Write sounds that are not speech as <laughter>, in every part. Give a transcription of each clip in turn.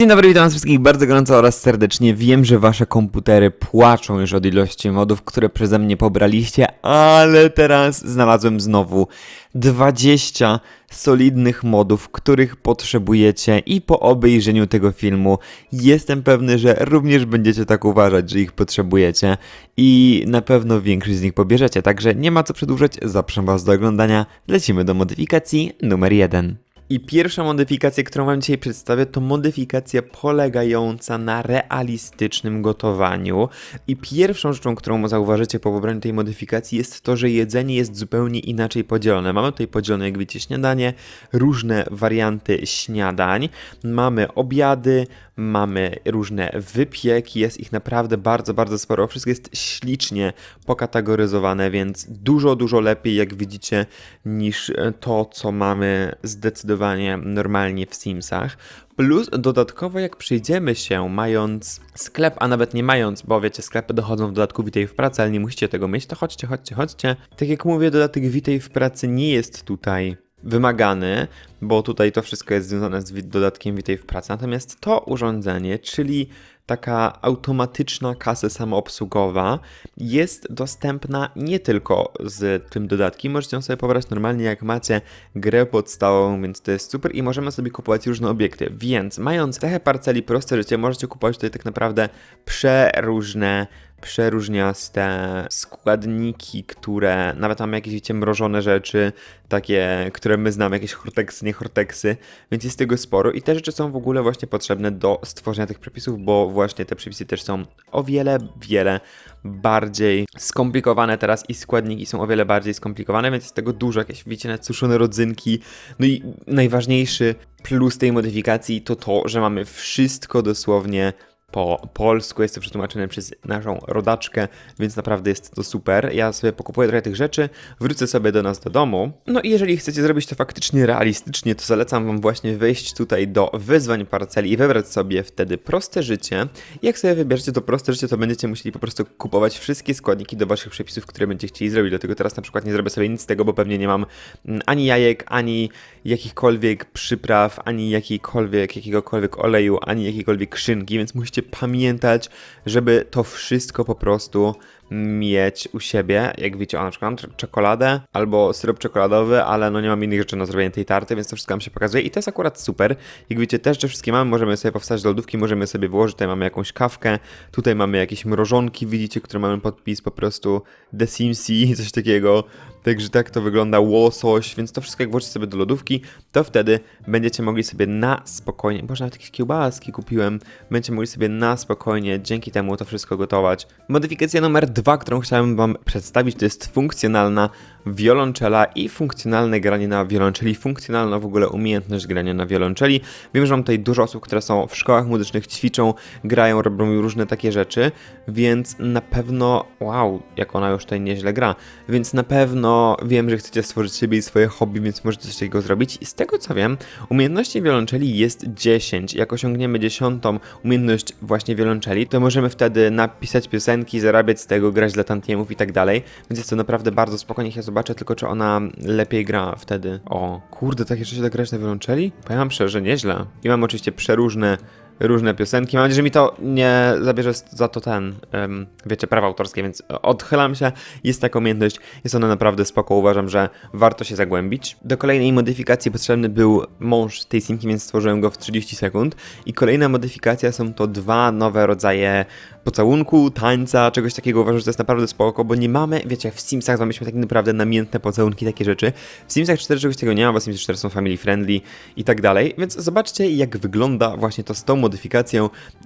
Dzień dobry, witam was wszystkich bardzo gorąco oraz serdecznie. Wiem, że wasze komputery płaczą już od ilości modów, które przeze mnie pobraliście, ale teraz znalazłem znowu 20 solidnych modów, których potrzebujecie i po obejrzeniu tego filmu jestem pewny, że również będziecie tak uważać, że ich potrzebujecie i na pewno większość z nich pobierzecie, także nie ma co przedłużać, zapraszam was do oglądania. Lecimy do modyfikacji numer 1. I pierwsza modyfikacja, którą Wam dzisiaj przedstawię, to modyfikacja polegająca na realistycznym gotowaniu. I pierwszą rzeczą, którą zauważycie po pobraniu tej modyfikacji, jest to, że jedzenie jest zupełnie inaczej podzielone. Mamy tutaj podzielone, jak widzicie, śniadanie, różne warianty śniadań, mamy obiady, mamy różne wypieki, jest ich naprawdę bardzo, bardzo sporo. Wszystko jest ślicznie pokategoryzowane, więc dużo, dużo lepiej, jak widzicie, niż to, co mamy zdecydowanie normalnie w Simsach. Plus dodatkowo, jak przyjdziemy się, mając sklep, a nawet nie mając, bo wiecie, sklepy dochodzą w dodatku Witaj w pracy, ale nie musicie tego mieć, to chodźcie, chodźcie, chodźcie. Tak jak mówię, dodatek Witaj w pracy nie jest tutaj wymagany, bo tutaj to wszystko jest związane z dodatkiem Witaj w pracy. Natomiast to urządzenie, czyli taka automatyczna kasa samoobsługowa, jest dostępna nie tylko z tym dodatkiem. Możecie ją sobie pobrać normalnie, jak macie grę podstawową, więc to jest super i możemy sobie kupować różne obiekty. Więc mając cechę parceli proste życie, możecie kupować tutaj tak naprawdę przeróżne przeróżniaste składniki, które nawet mamy jakieś, wiecie, mrożone rzeczy, takie, które my znamy, jakieś horteksy, nie horteksy, więc jest tego sporo i te rzeczy są w ogóle właśnie potrzebne do stworzenia tych przepisów, bo właśnie te przepisy też są o wiele, wiele bardziej skomplikowane teraz i składniki są o wiele bardziej skomplikowane, więc jest tego dużo, jakieś, wiecie, nawet suszone rodzynki, no i najważniejszy plus tej modyfikacji to to, że mamy wszystko dosłownie po polsku, jest to przetłumaczone przez naszą rodaczkę, więc naprawdę jest to super. Ja sobie pokupuję trochę tych rzeczy, wrócę sobie do nas do domu. No i jeżeli chcecie zrobić to faktycznie realistycznie, to zalecam wam właśnie wejść tutaj do wyzwań parceli i wybrać sobie wtedy proste życie. Jak sobie wybierzecie to proste życie, to będziecie musieli po prostu kupować wszystkie składniki do waszych przepisów, które będziecie chcieli zrobić. Dlatego teraz na przykład nie zrobię sobie nic z tego, bo pewnie nie mam mm, ani jajek, ani jakichkolwiek przypraw, ani jakiejkolwiek, jakiegokolwiek oleju, ani jakiejkolwiek szynki, więc musicie pamiętać, żeby to wszystko po prostu mieć u siebie. Jak wiecie, o na przykład mam czekoladę albo syrop czekoladowy, ale no nie mam innych rzeczy na zrobienie tej tarty, więc to wszystko nam się pokazuje i to jest akurat super. Jak wiecie, też że wszystkie mamy, możemy sobie powstać do lodówki, możemy sobie włożyć, tutaj mamy jakąś kawkę, tutaj mamy jakieś mrożonki, widzicie, które mamy podpis po prostu The Simsy, <laughs> coś takiego. Także tak to wygląda, łosoś, więc to wszystko jak włożycie sobie do lodówki, to wtedy będziecie mogli sobie na spokojnie, boże, nawet jakieś kiełbaski kupiłem, będziecie mogli sobie na spokojnie dzięki temu to wszystko gotować. Modyfikacja numer dwa, którą chciałem wam przedstawić, to jest funkcjonalna wiolonczela i funkcjonalne granie na wiolonczeli, funkcjonalna w ogóle umiejętność grania na wiolonczeli. Wiem, że mam tutaj dużo osób, które są w szkołach muzycznych, ćwiczą, grają, robią różne takie rzeczy, więc na pewno, wow, jak ona już tutaj nieźle gra, więc na pewno wiem, że chcecie stworzyć siebie i swoje hobby, więc możecie coś takiego zrobić. I z tego co wiem, umiejętności wiolonczeli jest 10. Jak osiągniemy dziesiątą umiejętność właśnie wiolonczeli, to możemy wtedy napisać piosenki, zarabiać z tego, grać dla tantiemów i tak dalej, więc jest to naprawdę bardzo spokojnie. Ja zobaczę tylko, czy ona lepiej gra wtedy. O, kurde, tak jeszcze się da grać na wiolonczeli? Powiem szczerze, nieźle. I mam oczywiście przeróżne różne piosenki. Mam nadzieję, że mi to nie zabierze za to ten, em, wiecie, prawa autorskie, więc odchylam się. Jest taka umiejętność, jest ona naprawdę spoko. Uważam, że warto się zagłębić. Do kolejnej modyfikacji potrzebny był mąż tej simki, więc stworzyłem go w 30 sekund. I kolejna modyfikacja są to dwa nowe rodzaje pocałunku, tańca, czegoś takiego. Uważam, że to jest naprawdę spoko, bo nie mamy, wiecie, w Simsach mamy tak naprawdę namiętne pocałunki, takie rzeczy. W Simsach 4 czegoś takiego nie ma, bo Sims 4 są family friendly i tak dalej. Więc zobaczcie, jak wygląda właśnie to z tą modyfikacją.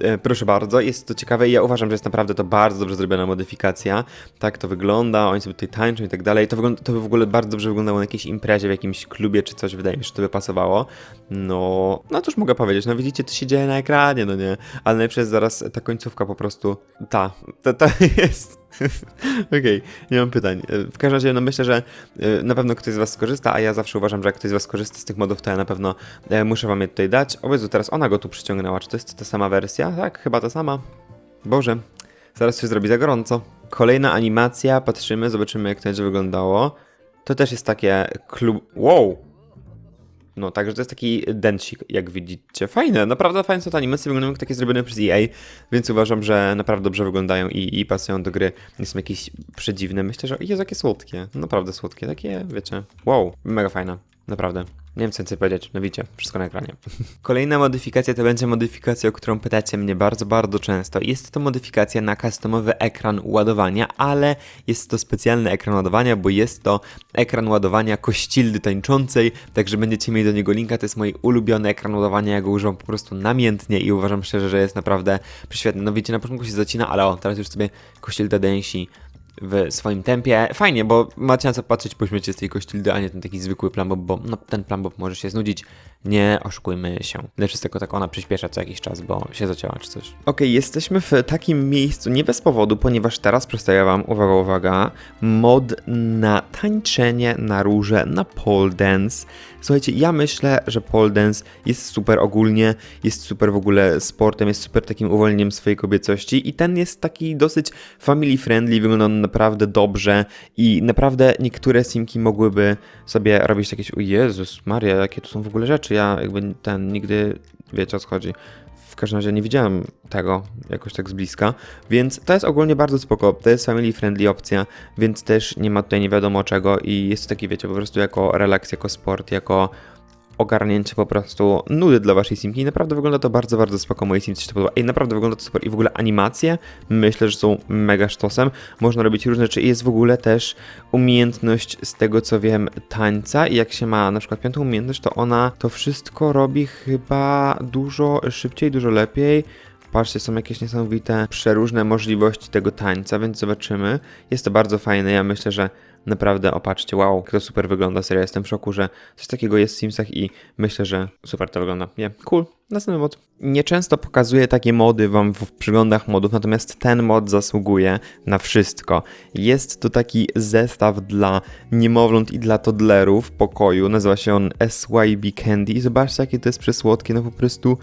E, proszę bardzo, jest to ciekawe i ja uważam, że jest naprawdę to bardzo dobrze zrobiona modyfikacja. Tak to wygląda, oni sobie tutaj tańczą i tak dalej. To, wygląda, to by w ogóle bardzo dobrze wyglądało na jakiejś imprezie, w jakimś klubie czy coś, wydaje mi się, że to by pasowało. No, no cóż mogę powiedzieć, no widzicie, to się dzieje na ekranie, no nie? Ale najpierw zaraz ta końcówka po prostu, ta, ta, ta <laughs> jest... <laughs> Okej, nie mam pytań. E, W każdym razie, no myślę, że e, na pewno ktoś z Was skorzysta, a ja zawsze uważam, że jak ktoś z Was skorzysta z tych modów, to ja na pewno e, muszę Wam je tutaj dać. O teraz ona go tu przyciągnęła. Czy to jest ta sama wersja? Tak, chyba ta sama. Boże, zaraz się zrobi za gorąco. Kolejna animacja, patrzymy, zobaczymy jak to będzie wyglądało. To też jest takie klub... Wow! No, także to jest taki densik, jak widzicie. Fajne, naprawdę fajne są te animacje, wyglądają jak takie zrobione przez EA, więc uważam, że naprawdę dobrze wyglądają i, i pasują do gry. Nie są jakieś przedziwne. Myślę, że jest jakie słodkie. Naprawdę słodkie, takie, wiecie, wow, mega fajne. Naprawdę. Nie wiem, co więcej powiedzieć. No widzicie, wszystko na ekranie. <laughs> Kolejna modyfikacja to będzie modyfikacja, o którą pytacie mnie bardzo, bardzo często. Jest to modyfikacja na customowy ekran ładowania, ale jest to specjalny ekran ładowania, bo jest to ekran ładowania kościldy tańczącej, także będziecie mieli do niego linka. To jest mój ulubiony ekran ładowania, ja go używam po prostu namiętnie i uważam szczerze, że jest naprawdę prześwietny. No wiecie, na początku się zacina, ale o, teraz już sobie kościelda dęsi w swoim tempie. Fajnie, bo macie na co patrzeć po śmierci z tej kościldy, a nie ten taki zwykły plumbob, bo no, ten plumbob może się znudzić. Nie oszukujmy się. Lecz z tego tak ona przyspiesza co jakiś czas, bo się zacięła czy coś. Okej, jesteśmy w takim miejscu nie bez powodu, ponieważ teraz przedstawię wam, uwaga, uwaga, mod na tańczenie na róże, na pole dance. Słuchajcie, ja myślę, że pole dance jest super ogólnie, jest super w ogóle sportem, jest super takim uwolnieniem swojej kobiecości i ten jest taki dosyć family friendly, wygląda on naprawdę dobrze i naprawdę niektóre simki mogłyby sobie robić jakieś, o Jezus Maria, jakie tu są w ogóle rzeczy, ja jakby ten nigdy, wiecie o co chodzi. W każdym razie nie widziałem tego jakoś tak z bliska, więc to jest ogólnie bardzo spoko. To jest family friendly opcja, więc też nie ma tutaj nie wiadomo czego i jest to taki, wiecie, po prostu jako relaks, jako sport, jako ogarnięcie po prostu nudy dla waszej simki i naprawdę wygląda to bardzo, bardzo spoko, mojej simce się to podoba. I naprawdę wygląda to super i w ogóle animacje myślę, że są mega sztosem. Można robić różne rzeczy i jest w ogóle też umiejętność z tego co wiem tańca i jak się ma na przykład piątą umiejętność, to ona to wszystko robi chyba dużo szybciej, dużo lepiej. Patrzcie, są jakieś niesamowite, przeróżne możliwości tego tańca, więc zobaczymy. Jest to bardzo fajne. Ja myślę, że naprawdę opatrzcie, wow, jak to super wygląda. Serio, jestem w szoku, że coś takiego jest w Simsach i myślę, że super to wygląda. Nie, cool. Następny mod. Nieczęsto pokazuję takie mody wam w przeglądach modów, natomiast ten mod zasługuje na wszystko. Jest to taki zestaw dla niemowląt i dla toddlerów w pokoju. Nazywa się on SYB Candy i zobaczcie, jakie to jest przesłodkie. No po prostu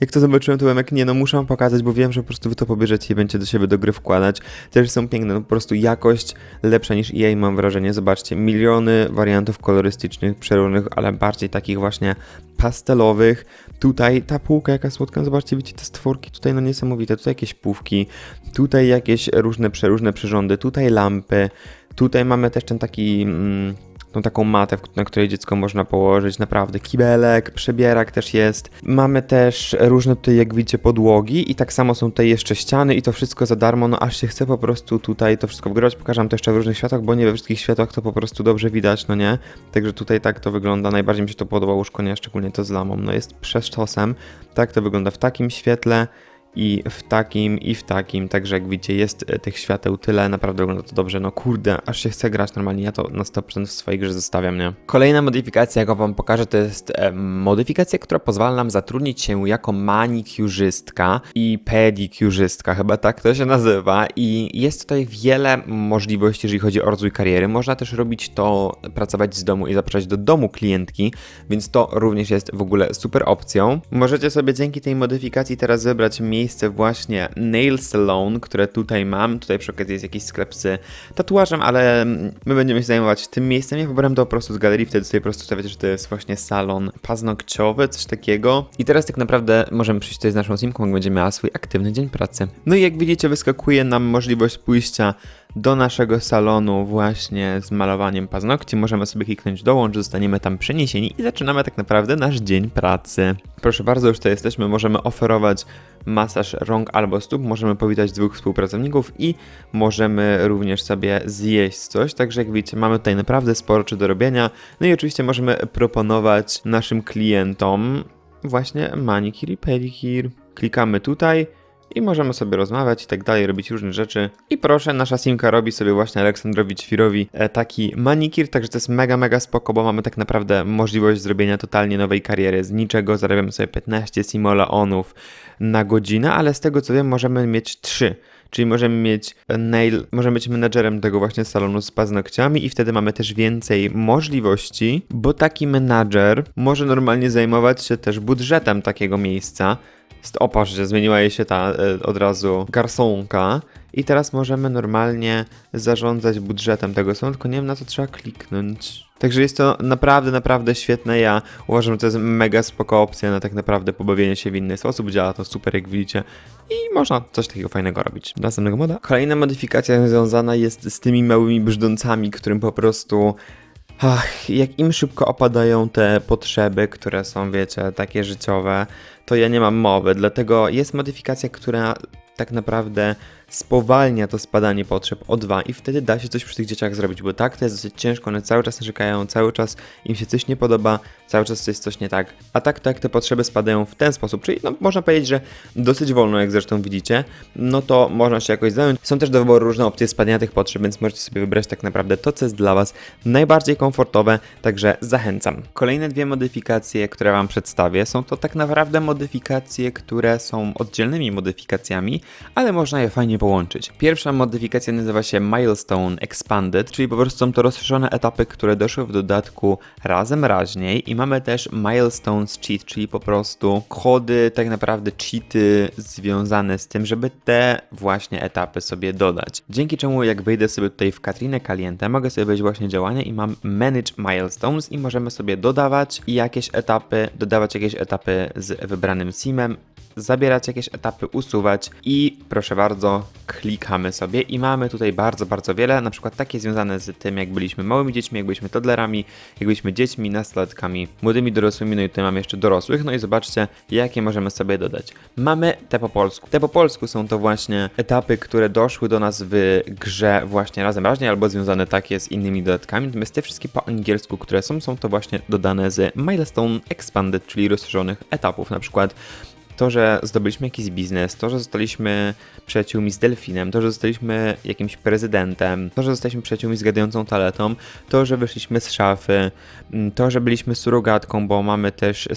jak to zobaczyłem, to byłem jak nie, no muszę pokazać, bo wiem, że po prostu wy to pobierzecie i będziecie do siebie do gry wkładać. Też są piękne, no po prostu jakość lepsza niż EA mam wrażenie. Zobaczcie, miliony wariantów kolorystycznych, przeróżnych, ale bardziej takich właśnie pastelowych. Tutaj ta półka jaka słodka, no zobaczcie, widzicie te stworki tutaj no niesamowite, tutaj jakieś pówki, tutaj jakieś różne, przeróżne przyrządy, tutaj lampy, tutaj mamy też ten taki... Mm, tą taką matę, na której dziecko można położyć, naprawdę kibelek, przebierak też jest. Mamy też różne tutaj, jak widzicie, podłogi i tak samo są tutaj jeszcze ściany i to wszystko za darmo, no aż się chce po prostu tutaj to wszystko wgrywać. Pokażę to jeszcze w różnych światłach, bo nie we wszystkich światłach to po prostu dobrze widać, no nie? Także tutaj tak to wygląda. Najbardziej mi się to podoba łóżko, nie? Szczególnie to z lamą, no jest przeszczosem. Tak to wygląda w takim świetle i w takim, i w takim, także jak widzicie jest e, tych świateł tyle, naprawdę wygląda to dobrze, no kurde, aż się chce grać normalnie, ja to na 100% w swojej grze zostawiam, nie? Kolejna modyfikacja, jaką wam pokażę, to jest e, modyfikacja, która pozwala nam zatrudnić się jako manikurzystka i pedikurzystka, chyba tak to się nazywa. I jest tutaj wiele możliwości, jeżeli chodzi o rozwój kariery, można też robić to, pracować z domu i zapraszać do domu klientki, więc to również jest w ogóle super opcją. Możecie sobie dzięki tej modyfikacji teraz wybrać miejsce miejsce właśnie Nail Salon, które tutaj mam. Tutaj przy okazji jest jakiś sklep z tatuażem, ale my będziemy się zajmować tym miejscem. Ja wybrałem to po prostu z galerii, wtedy sobie po prostu stawiacie, że to jest właśnie salon paznokciowy, coś takiego. I teraz tak naprawdę możemy przyjść tutaj z naszą simką, jak będzie miała swój aktywny dzień pracy. No i jak widzicie, wyskakuje nam możliwość pójścia do naszego salonu właśnie z malowaniem paznokci. Możemy sobie kliknąć dołącz, zostaniemy tam przeniesieni i zaczynamy tak naprawdę nasz dzień pracy. Proszę bardzo, już tutaj jesteśmy, możemy oferować masaż rąk albo stóp, możemy powitać dwóch współpracowników i możemy również sobie zjeść coś, także jak widzicie mamy tutaj naprawdę sporo czy do robienia. No i oczywiście możemy proponować naszym klientom właśnie manikir i pedikir. Klikamy tutaj i możemy sobie rozmawiać i tak dalej, robić różne rzeczy. I proszę, nasza simka robi sobie właśnie Aleksandrowi Ćwirowi e, taki manikir, także to jest mega, mega spoko, bo mamy tak naprawdę możliwość zrobienia totalnie nowej kariery. Z niczego zarabiamy sobie 15 simoleonów na godzinę, ale z tego co wiem możemy mieć 3. Czyli możemy mieć nail, możemy być menadżerem tego właśnie salonu z paznokciami i wtedy mamy też więcej możliwości, bo taki menadżer może normalnie zajmować się też budżetem takiego miejsca. O, patrzcie, zmieniła jej się ta e, od razu garsonka i teraz możemy normalnie zarządzać budżetem tego są, tylko nie wiem na co trzeba kliknąć. Także jest to naprawdę, naprawdę świetne. Ja uważam, że to jest mega spoko opcja na tak naprawdę pobawienie się w inny sposób. Działa to super, jak widzicie. I można coś takiego fajnego robić. Następnego moda. Kolejna modyfikacja związana jest z tymi małymi brzdącami, którym po prostu Ach, jak im szybko opadają te potrzeby, które są, wiecie, takie życiowe, to ja nie mam mowy. Dlatego jest modyfikacja, która tak naprawdę spowalnia to spadanie potrzeb o dwa i wtedy da się coś przy tych dzieciach zrobić, bo tak to jest dosyć ciężko, one cały czas narzekają, cały czas im się coś nie podoba, cały czas jest coś nie tak. A tak to jak te potrzeby spadają w ten sposób, czyli no, można powiedzieć, że dosyć wolno, jak zresztą widzicie, no to można się jakoś zająć. Są też do wyboru różne opcje spadania tych potrzeb, więc możecie sobie wybrać tak naprawdę to, co jest dla Was najbardziej komfortowe, także zachęcam. Kolejne dwie modyfikacje, które Wam przedstawię, są to tak naprawdę modyfikacje, które są oddzielnymi modyfikacjami, ale można je fajnie połączyć. Pierwsza modyfikacja nazywa się Milestone Expanded, czyli po prostu są to rozszerzone etapy, które doszły w dodatku razem raźniej i mamy też Milestones Cheat, czyli po prostu kody, tak naprawdę cheaty związane z tym, żeby te właśnie etapy sobie dodać. Dzięki czemu jak wejdę sobie tutaj w Katrinę Caliente, mogę sobie wejść właśnie działania i mam Manage Milestones i możemy sobie dodawać jakieś etapy, dodawać jakieś etapy z wybranym simem, zabierać jakieś etapy, usuwać. I proszę bardzo, klikamy sobie. I mamy tutaj bardzo, bardzo wiele, na przykład takie związane z tym, jak byliśmy małymi dziećmi, jak byliśmy toddlerami, jak byliśmy dziećmi, nastolatkami, młodymi dorosłymi, no i tutaj mamy jeszcze dorosłych, no i zobaczcie, jakie możemy sobie dodać. Mamy te po polsku. Te po polsku są to właśnie etapy, które doszły do nas w grze właśnie razem raźnie, albo związane takie z innymi dodatkami, natomiast te wszystkie po angielsku, które są, są to właśnie dodane z Milestone Expanded, czyli rozszerzonych etapów, na przykład to, że zdobyliśmy jakiś biznes, to, że zostaliśmy przyjaciółmi z delfinem, to, że zostaliśmy jakimś prezydentem, to, że zostaliśmy przyjaciółmi z gadającą taletą, to, że wyszliśmy z szafy, mm, to, że byliśmy surogatką, bo mamy też,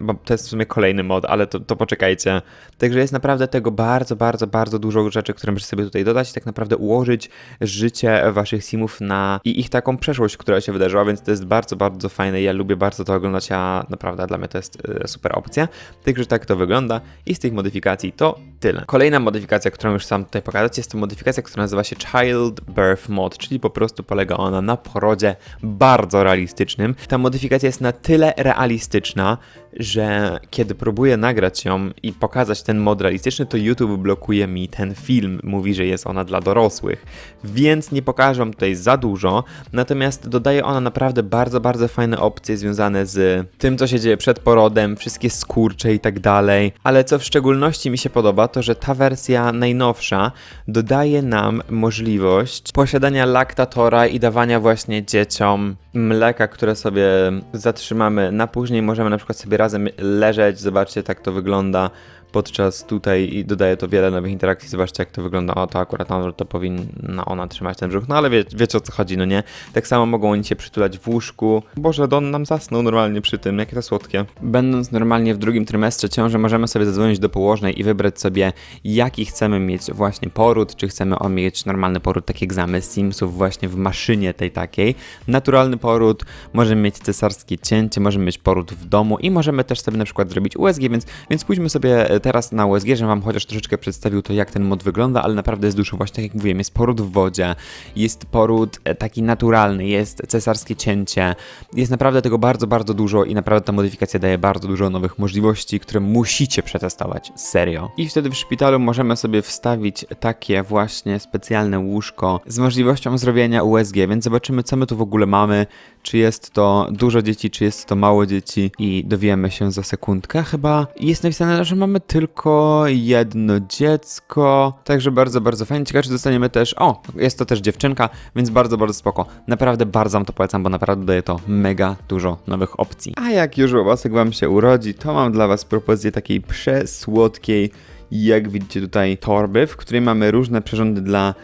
bo to jest w sumie kolejny mod, ale to, to poczekajcie. Także jest naprawdę tego bardzo, bardzo, bardzo dużo rzeczy, które możecie sobie tutaj dodać i tak naprawdę ułożyć życie waszych simów na i ich taką przeszłość, która się wydarzyła, więc to jest bardzo, bardzo fajne. Ja lubię bardzo to oglądać, a naprawdę dla mnie to jest e, super opcja. Także tak to wygląda i z tych modyfikacji to tyle. Kolejna modyfikacja, którą już sam tutaj pokazać, jest to modyfikacja, która nazywa się Child Birth Mod, czyli po prostu polega ona na porodzie bardzo realistycznym. Ta modyfikacja jest na tyle realistyczna, że kiedy próbuję nagrać ją i pokazać ten mod realistyczny, to YouTube blokuje mi ten film. Mówi, że jest ona dla dorosłych. Więc nie pokażę tutaj za dużo, natomiast dodaje ona naprawdę bardzo, bardzo fajne opcje związane z tym, co się dzieje przed porodem, wszystkie skurcze i tak dalej. Ale co w szczególności mi się podoba, to że ta wersja najnowsza dodaje nam możliwość posiadania laktatora i dawania właśnie dzieciom mleka, które sobie zatrzymamy na później. Możemy na przykład sobie razem leżeć, zobaczcie tak to wygląda podczas tutaj i dodaje to wiele nowych interakcji. Zobaczcie, jak to wygląda. O, to akurat no, to powinna ona trzymać ten brzuch. No ale wie, wiecie o co chodzi, no nie? Tak samo mogą oni się przytulać w łóżku. Boże, Don nam zasnął normalnie przy tym, jakie to słodkie. Będąc normalnie w drugim trymestrze ciąży, możemy sobie zadzwonić do położnej i wybrać sobie, jaki chcemy mieć właśnie poród, czy chcemy mieć normalny poród, tak jak zamy Simsów właśnie w maszynie tej takiej. Naturalny poród, możemy mieć cesarskie cięcie, możemy mieć poród w domu i możemy też sobie na przykład zrobić USG, więc, więc pójdźmy sobie teraz na USG, że wam chociaż troszeczkę przedstawił to, jak ten mod wygląda, ale naprawdę jest dużo właśnie, tak jak mówiłem, jest poród w wodzie, jest poród e, taki naturalny, jest cesarskie cięcie, jest naprawdę tego bardzo, bardzo dużo i naprawdę ta modyfikacja daje bardzo dużo nowych możliwości, które musicie przetestować, serio. I wtedy w szpitalu możemy sobie wstawić takie właśnie specjalne łóżko z możliwością zrobienia USG, więc zobaczymy, co my tu w ogóle mamy, czy jest to dużo dzieci, czy jest to mało dzieci i dowiemy się za sekundkę. Chyba jest napisane, że mamy tylko jedno dziecko, także bardzo, bardzo fajnie. Ciekawe, czy dostaniemy też, o, jest to też dziewczynka, więc bardzo, bardzo spoko. Naprawdę bardzo wam to polecam, bo naprawdę daje to mega dużo nowych opcji. A jak już łobasek wam się urodzi, to mam dla was propozycję takiej przesłodkiej, jak widzicie tutaj, torby, w której mamy różne przyrządy dla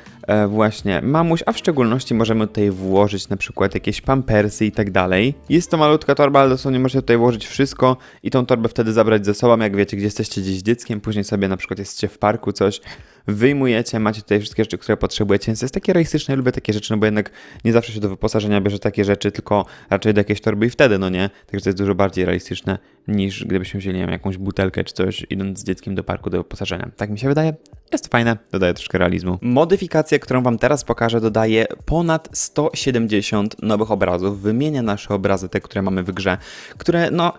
właśnie. Mamuś, a w szczególności możemy tutaj włożyć na przykład jakieś pampersy i tak dalej. Jest to malutka torba, ale dosłownie możecie tutaj włożyć wszystko i tą torbę wtedy zabrać ze sobą, jak wiecie, gdzie jesteście gdzieś dzieckiem, później sobie na przykład jesteście w parku, coś, wyjmujecie, macie tutaj wszystkie rzeczy, które potrzebujecie, więc jest takie realistyczne, lubię takie rzeczy, no bo jednak nie zawsze się do wyposażenia bierze takie rzeczy, tylko raczej do jakiejś torby i wtedy, no nie? Także to jest dużo bardziej realistyczne niż gdybyśmy wzięli wiem, jakąś butelkę czy coś, idąc z dzieckiem do parku do wyposażenia. Tak mi się wydaje. Jest fajne, dodaje troszkę realizmu. Modyfikację, którą Wam teraz pokażę, dodaje ponad 170 nowych obrazów. Wymienia nasze obrazy, te, które mamy w grze, które no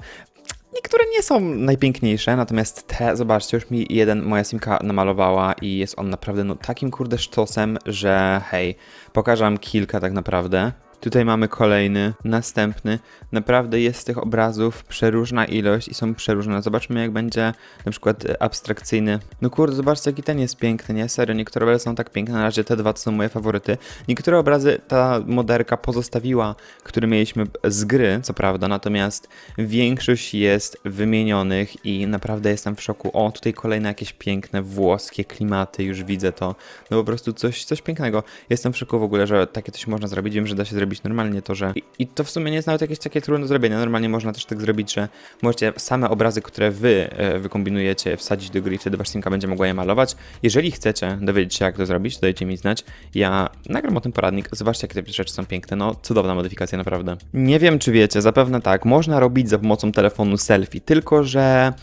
Niektóre nie są najpiękniejsze, natomiast te, zobaczcie, już mi jeden moja simka namalowała i jest on naprawdę no, takim kurde sztosem, że hej, pokażę wam kilka tak naprawdę. Tutaj mamy kolejny, następny. Naprawdę jest tych obrazów przeróżna ilość i są przeróżne. Zobaczmy, jak będzie na przykład e, abstrakcyjny. No kurde, zobaczcie, jaki ten jest piękny, nie? Serio, niektóre obrazy są tak piękne, na razie te dwa to są moje faworyty. Niektóre obrazy ta moderka pozostawiła, które mieliśmy z gry, co prawda, natomiast większość jest wymienionych i naprawdę jestem w szoku. O, tutaj kolejne jakieś piękne włoskie klimaty, już widzę to. No po prostu coś, coś pięknego. Jestem w szoku w ogóle, że takie coś można zrobić. Wiem, że da się zrobić normalnie to, że... I, I, to w sumie nie jest nawet jakieś takie trudne do zrobienia. Normalnie można też tak zrobić, że możecie same obrazy, które wy e, wykombinujecie, wsadzić do gry i wtedy wasz synka będzie mogła je malować. Jeżeli chcecie dowiedzieć się, jak to zrobić, to dajcie mi znać. Ja nagram o tym poradnik. Zobaczcie, jakie te rzeczy są piękne. No, cudowna modyfikacja, naprawdę. Nie wiem, czy wiecie, zapewne tak. Można robić za pomocą telefonu selfie, tylko że...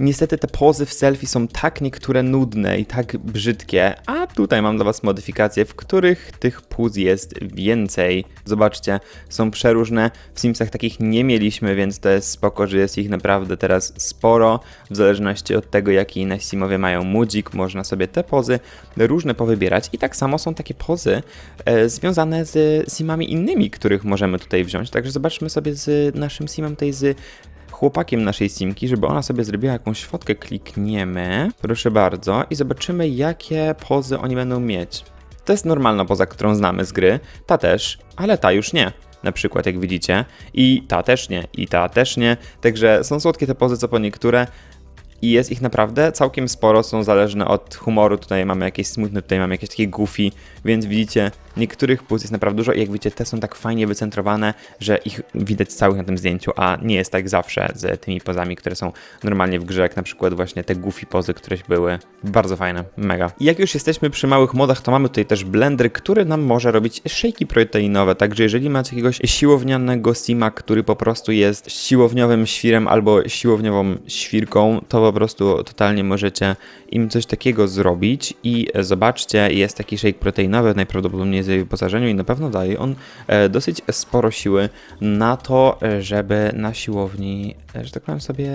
Niestety te pozy w selfie są tak niektóre nudne i tak brzydkie, a tutaj mam dla Was modyfikacje, w których tych puz jest więcej. Zobaczcie, są przeróżne, w Simsach takich nie mieliśmy, więc to jest spoko, że jest ich naprawdę teraz sporo. W zależności od tego, jaki nasi Simowie mają mudzik, można sobie te pozy różne powybierać i tak samo są takie pozy e, związane z Simami innymi, których możemy tutaj wziąć. Także zobaczmy sobie z naszym Simem tutaj z chłopakiem naszej simki, żeby ona sobie zrobiła jakąś fotkę, klikniemy, proszę bardzo, i zobaczymy, jakie pozy oni będą mieć. To jest normalna poza, którą znamy z gry, ta też, ale ta już nie. Na przykład, jak widzicie, i ta też nie, i ta też nie. Także są słodkie te pozy, co po niektóre, i jest ich naprawdę całkiem sporo, są zależne od humoru. Tutaj mamy jakieś smutne, tutaj mamy jakieś takie goofy, więc widzicie, niektórych płód jest naprawdę dużo i jak widzicie, te są tak fajnie wycentrowane, że ich widać całych na tym zdjęciu, a nie jest tak zawsze z tymi pozami, które są normalnie w grze, jak na przykład właśnie te goofy pozy, któreś były bardzo fajne, mega. I jak już jesteśmy przy małych modach, to mamy tutaj też blender, który nam może robić szejki proteinowe, także jeżeli macie jakiegoś siłownianego sima, który po prostu jest siłowniowym świrem albo siłowniową świrką, to po prostu totalnie możecie im coś takiego zrobić i zobaczcie, jest taki shake proteinowy, najprawdopodobniej jest w wyposażeniu i na pewno daje on e, dosyć sporo siły na to, żeby na siłowni, e, że tak powiem sobie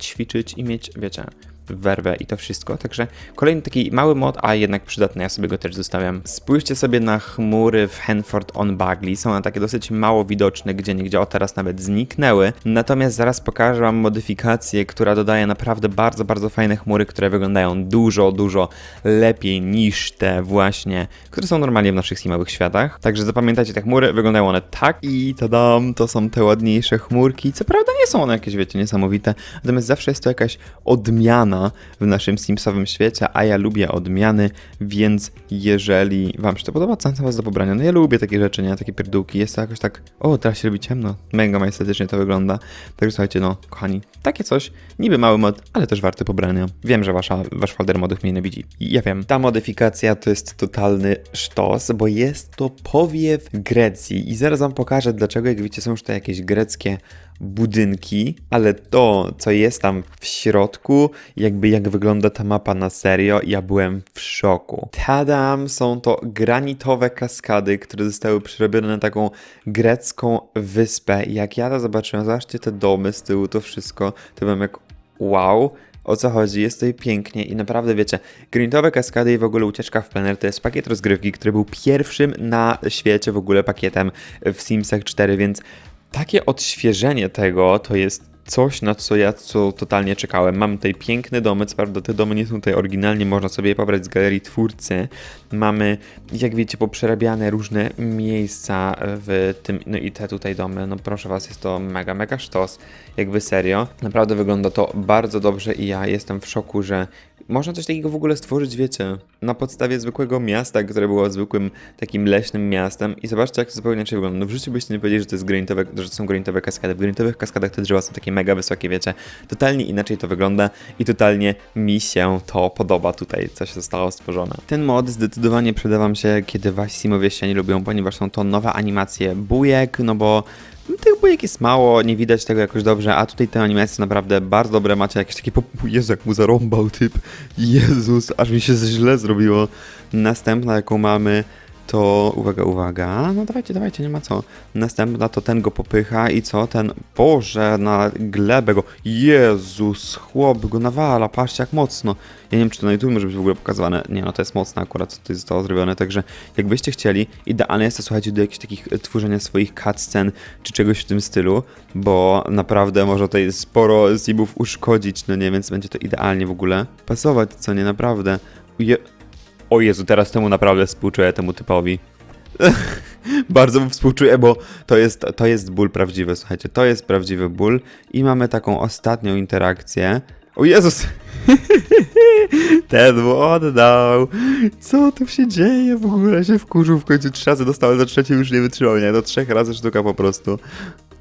ćwiczyć i mieć, wiecie, werwę i to wszystko. Także kolejny taki mały mod, a jednak przydatny, ja sobie go też zostawiam. Spójrzcie sobie na chmury w Hanford on Bagley. Są one takie dosyć mało widoczne, gdzie niegdzie o teraz nawet zniknęły. Natomiast zaraz pokażę wam modyfikację, która dodaje naprawdę bardzo, bardzo fajne chmury, które wyglądają dużo, dużo lepiej niż te właśnie, które są normalnie w naszych małych światach. Także zapamiętajcie te chmury, wyglądają one tak i tadam, to są te ładniejsze chmurki. Co prawda nie są one jakieś, wiecie, niesamowite, natomiast zawsze jest to jakaś odmiana w naszym Simsowym świecie, a ja lubię odmiany, więc jeżeli wam się to podoba, co was do pobrania. No ja lubię takie rzeczy, nie? Takie pierdółki. Jest to jakoś tak, o, teraz się robi ciemno. Mega majestatycznie to wygląda. Także słuchajcie, no, kochani, takie coś, niby mały mod, ale też warty pobrania. Wiem, że wasza, wasz folder modów mnie nienawidzi. Ja wiem. Ta modyfikacja to jest totalny sztos, bo jest to powiew Grecji i zaraz wam pokażę, dlaczego, jak widzicie, są już to jakieś greckie budynki, ale to, co jest tam w środku, jakby jak wygląda ta mapa na serio, ja byłem w szoku. Tadam, są to granitowe kaskady, które zostały przerobione na taką grecką wyspę. Jak ja to zobaczyłem, zobaczcie te domy z tyłu, to wszystko, to byłem jak wow, o co chodzi, jest tutaj pięknie i naprawdę wiecie, granitowe kaskady i w ogóle ucieczka w plener to jest pakiet rozgrywki, który był pierwszym na świecie w ogóle pakietem w Simsach 4, więc takie odświeżenie tego to jest coś, na co ja co totalnie czekałem. Mam tutaj piękne domy, co prawda te domy nie są tutaj oryginalnie, można sobie je pobrać z galerii twórcy. Mamy, jak wiecie, poprzerabiane różne miejsca w tym, no i te tutaj domy, no proszę was, jest to mega, mega sztos, jakby serio. Naprawdę wygląda to bardzo dobrze i ja jestem w szoku, że można coś takiego w ogóle stworzyć, wiecie, na podstawie zwykłego miasta, które było zwykłym takim leśnym miastem i zobaczcie, jak to zupełnie inaczej wygląda. No w życiu byście nie powiedzieli, że to jest granitowe, że to są granitowe kaskady. W granitowych kaskadach te drzewa są takie mega wysokie, wiecie. Totalnie inaczej to wygląda i totalnie mi się to podoba tutaj, co się zostało stworzone. Ten mod zdecydowanie przyda wam się, kiedy wasi simowie się nie lubią, ponieważ są to nowe animacje bujek, no bo tych bujek jest mało, nie widać tego jakoś dobrze, a tutaj te animacje naprawdę bardzo dobre, macie jakieś takie, Jezu, jak mu zarąbał typ, Jezus, aż mi się źle zrobiło. Następna, jaką mamy, to, uwaga, uwaga, no dawajcie, dawajcie, nie ma co. Następna to ten go popycha i co, ten, Boże, na glebę go, Jezus, chłop go nawala, patrzcie jak mocno. Ja nie wiem, czy to na YouTube może być w ogóle pokazywane, nie no, to jest mocne akurat, co tutaj zostało zrobione, także jakbyście chcieli, idealne jest to, słuchajcie, do jakichś takich e, tworzenia swoich cutscen, czy czegoś w tym stylu, bo naprawdę może tutaj sporo zibów uszkodzić, no nie, więc będzie to idealnie w ogóle pasować, co nie, naprawdę. Je... O Jezu, teraz temu naprawdę współczuję, temu typowi. <laughs> Bardzo mu współczuję, bo to jest, to jest ból prawdziwy, słuchajcie, to jest prawdziwy ból i mamy taką ostatnią interakcję. O Jezus! <laughs> Ten mu oddał. Co tu się dzieje w ogóle? Się wkurzył w końcu trzy razy dostał, za trzecie już nie wytrzymał, nie? Do trzech razy sztuka po prostu.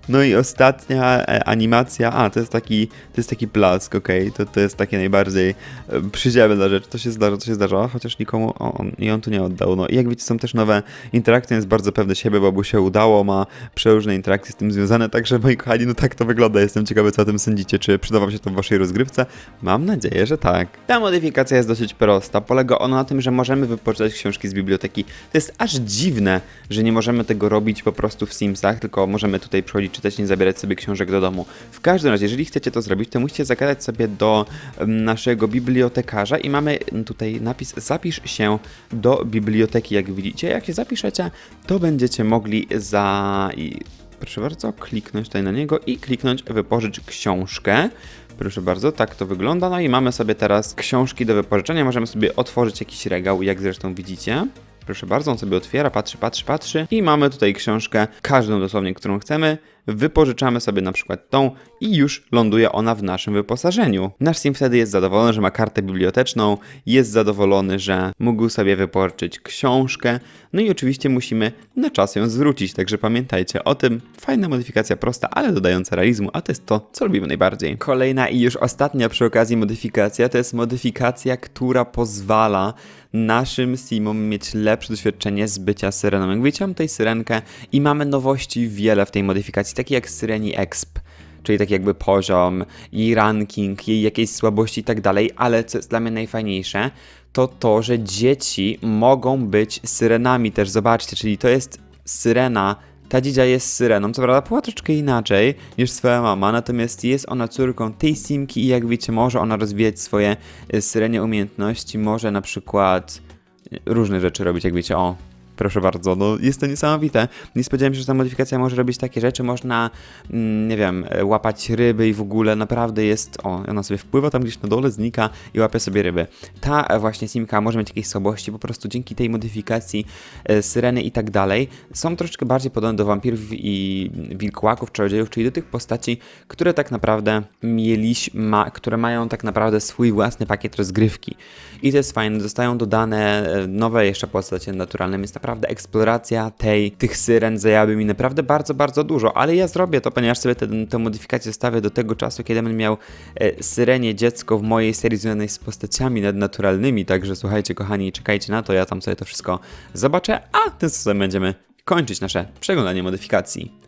No i ostatnia e, animacja, a to jest taki, to jest taki plask, okej, to, to jest takie najbardziej e, przyziemna rzecz, to się zdarza, to się zdarza, chociaż nikomu, on, i on tu nie oddał, no i jak widzicie są też nowe interakcje, jest bardzo pewny siebie, bo mu się udało, ma przeróżne interakcje z tym związane, także moi kochani, no tak to wygląda, jestem ciekawy co o tym sądzicie, czy przyda wam się to w waszej rozgrywce? Mam nadzieję, że tak. Ta modyfikacja jest dosyć prosta, polega ona na tym, że możemy wypożyczać książki z biblioteki, to jest aż dziwne, że nie możemy tego robić po prostu w Simsach, tylko możemy tutaj przychodzić czytać, nie zabierać sobie książek do domu. W każdym razie, jeżeli chcecie to zrobić, to musicie zagadać sobie do em, naszego bibliotekarza i mamy tutaj napis zapisz się do biblioteki, jak widzicie. Jak się zapiszecie, to będziecie mogli za... Proszę bardzo, kliknąć tutaj na niego i kliknąć wypożycz książkę. Proszę bardzo, tak to wygląda. No i mamy sobie teraz książki do wypożyczenia. Możemy sobie otworzyć jakiś regał, jak zresztą widzicie. Proszę bardzo, on sobie otwiera, patrzy, patrzy, patrzy i mamy tutaj książkę, każdą dosłownie, którą chcemy. Wypożyczamy sobie na przykład tą i już ląduje ona w naszym wyposażeniu. Nasz sim wtedy jest zadowolony, że ma kartę biblioteczną, jest zadowolony, że mógł sobie wypożyczyć książkę, no i oczywiście musimy na czas ją zwrócić, także pamiętajcie o tym. Fajna modyfikacja, prosta, ale dodająca realizmu, a to jest to, co lubimy najbardziej. Kolejna i już ostatnia przy okazji modyfikacja to jest modyfikacja, która pozwala naszym simom mieć lepsze doświadczenie z bycia syreną. Jak mam tutaj syrenkę i mamy nowości wiele w tej modyfikacji, takie jak Syreni Exp czyli tak jakby poziom i ranking, jej jakieś słabości i tak dalej, ale co jest dla mnie najfajniejsze, to to, że dzieci mogą być syrenami też, zobaczcie, czyli to jest syrena, ta dzidzia jest syreną, co prawda była inaczej niż swoja mama, natomiast jest ona córką tej simki i jak wiecie, może ona rozwijać swoje y, syrenie umiejętności, może na przykład y, różne rzeczy robić, jak wiecie, o, Proszę bardzo, no jest to niesamowite. Nie spodziewałem się, że ta modyfikacja może robić takie rzeczy. Można, mm, nie wiem, łapać ryby i w ogóle naprawdę jest. O, ona sobie wpływa tam gdzieś na dole, znika i łapie sobie ryby. Ta właśnie simka może mieć jakieś słabości, po prostu dzięki tej modyfikacji e, syreny i tak dalej są troszeczkę bardziej podobne do wampirów i wilkołaków, czarodziejów, czyli do tych postaci, które tak naprawdę mieliśmy, ma, które mają tak naprawdę swój własny pakiet rozgrywki. I to jest fajne, zostają dodane e, nowe jeszcze postacie naturalne, więc naprawdę eksploracja tej, tych syren zajęłaby mi naprawdę bardzo, bardzo dużo, ale ja zrobię to, ponieważ sobie tę modyfikację stawię do tego czasu, kiedy będę miał e, syrenie dziecko w mojej serii związanej z postaciami nadnaturalnymi, także słuchajcie kochani, czekajcie na to, ja tam sobie to wszystko zobaczę, a tym sposobem będziemy kończyć nasze przeglądanie modyfikacji.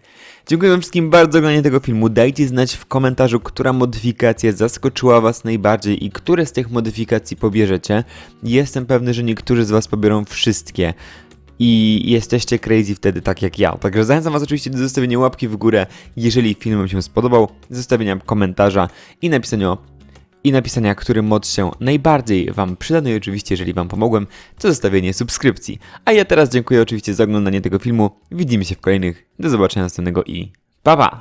Dziękuję wam wszystkim bardzo za oglądanie tego filmu. Dajcie znać w komentarzu, która modyfikacja zaskoczyła was najbardziej i które z tych modyfikacji pobierzecie. Jestem pewny, że niektórzy z was pobiorą wszystkie. I jesteście crazy wtedy tak jak ja. Także zachęcam was oczywiście do zostawienia łapki w górę, jeżeli film wam się spodobał, zostawienia komentarza i napisania i napisania, który mod się najbardziej Wam przyda, no i oczywiście, jeżeli Wam pomogłem, to zostawienie subskrypcji. A ja teraz dziękuję oczywiście za oglądanie tego filmu, widzimy się w kolejnych, do zobaczenia następnego i pa pa!